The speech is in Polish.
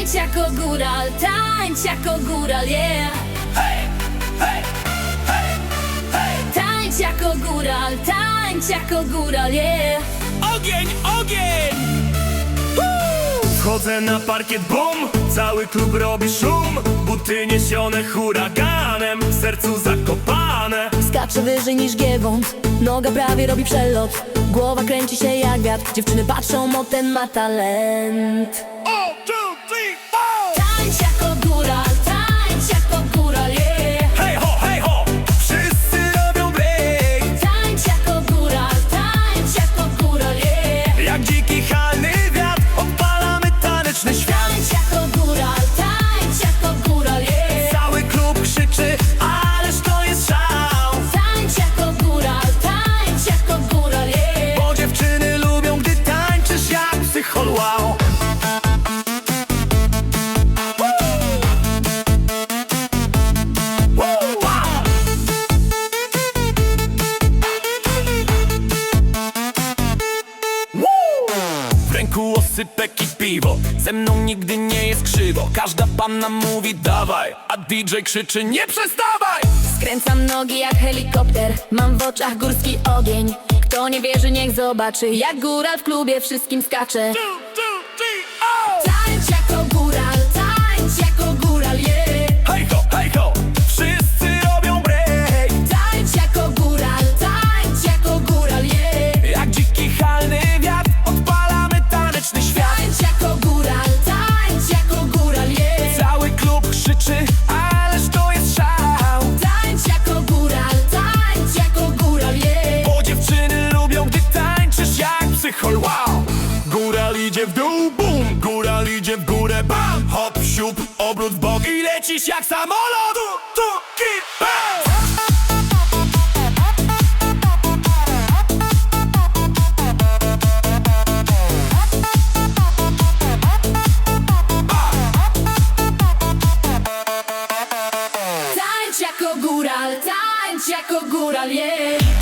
Tańcz jako góral, tańcz jako góral, yeah. Hej, hej, hej, hej Tańcz jako góral, tańcz jako góral, yeah. Ogień, ogień! Wchodzę na parkiet, bum! Cały klub robi szum. Buty niesione huraganem W sercu zakopane. Skacze wyżej niż giewont Noga prawie robi przelot. Głowa kręci się jak wiatr Dziewczyny patrzą, o ten ma talent ręku osypek i piwo. Ze mną nigdy nie jest krzywo. Każda panna mówi dawaj. A DJ krzyczy nie przestawaj. Skręcam nogi jak helikopter. Mam w oczach górski ogień. Kto nie wierzy, niech zobaczy Jak góral w klubie wszystkim skacze idzie w dół, bum! Góral idzie w górę, bam! Hop, siup, obrót w bok I lecisz jak samolot. Tu, tu, ki, Tańcz jako góral, tańcz jako góral, yeah